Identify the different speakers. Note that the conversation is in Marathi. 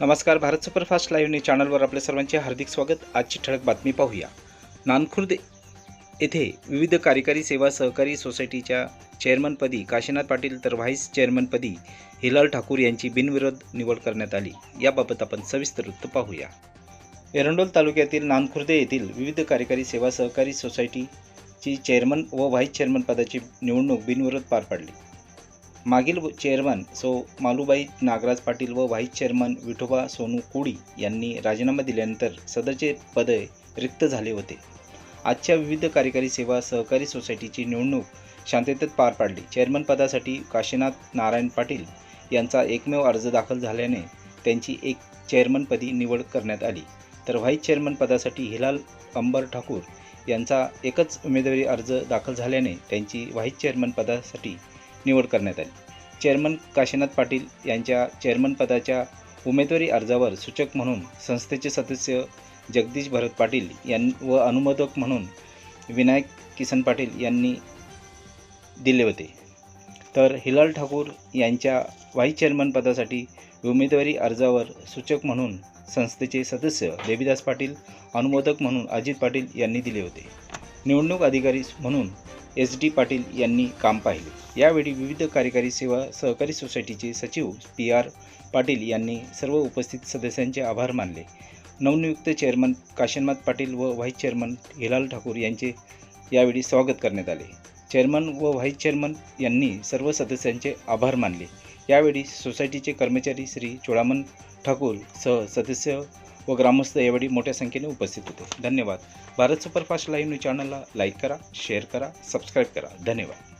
Speaker 1: नमस्कार भारत सुपरफास्ट लाईव्ह न्यूज चॅनलवर आपल्या सर्वांचे हार्दिक स्वागत. आजची ठळक बातमी पाहूया. नानखुर्द येथे विविध कार्यकारी सेवा सहकारी सोसायटीच्या चेअरमनपदी काशीनाथ पाटील तर व्हाईस चेअरमनपदी हिलाल ठाकूर यांची बिनविरोध निवड करण्यात आली. याबाबत आपण सविस्तर वृत्त पाहूया. एरंडोल तालुक्यातील नानखुर्दे येथील विविध कार्यकारी सेवा सहकारी सोसायटीची चेअरमन व व्हाईस चेअरमन पदाची निवडणूक बिनविरोध पार पाडली. मागील चेअरमन सो मालूबाई नागराज पाटील व व्हाईस चेअरमन विठोबा सोनू कोडी यांनी राजीनामा दिल्यानंतर सदरचे पद रिक्त झाले होते. आजच्या विविध कार्यकारी सेवा सहकारी सोसायटीची निवडणूक शांततेत पार पाडली. चेअरमन पदासाठी काशीनाथ नारायण पाटील यांचा एकमेव अर्ज दाखल झाल्याने त्यांची एक चेअरमनपदी निवड करण्यात आली. तर व्हाईस चेअरमन पदासाठी हिलाल अंबर ठाकूर यांचा एकच उमेदवारी अर्ज दाखल झाल्याने त्यांची व्हाईस चेअरमन पदासाठी निवड करण्यात आली. चेअरमन काशीनाथ पाटील यांच्या चेअरमनपदाच्या उमेदवारी अर्जावर सूचक म्हणून संस्थेचे सदस्य जगदीश भरत पाटील यां व अनुमोदक म्हणून विनायक किसन पाटील यांनी दिले होते. तर हिलाल ठाकूर यांच्या व्हाईस चेअरमन पदासाठी उमेदवारी अर्जावर सूचक म्हणून संस्थेचे सदस्य देवीदास पाटील अनुमोदक म्हणून अजित पाटील यांनी दिले होते. निवडणूक अधिकारी म्हणून एस डी पाटील यांनी काम पाहिले. यावेळी विविध कार्यकारी सेवा सहकारी सोसायटीचे सचिव पी आर पाटील यांनी सर्व उपस्थित सदस्यांचे आभार मानले. नवनियुक्त चेअरमन काशीनाथ पाटील व व्हाईस चेअरमन हिलाल ठाकूर यांचे यावेळी स्वागत करण्यात आले. चेअरमन व व्हाईस चेअरमन यांनी सर्व सदस्यांचे आभार मानले. यावेळी सोसायटीचे कर्मचारी श्री चोळामन ठाकूर सह सदस्य व ग्रामस्थ यावेळी मोठ्या संख्येने उपस्थित होते. धन्यवाद. भारत सुपरफास्ट लाईव्ह न्यूज चॅनलला लाईक करा शेअर करा सबस्क्राईब करा. धन्यवाद.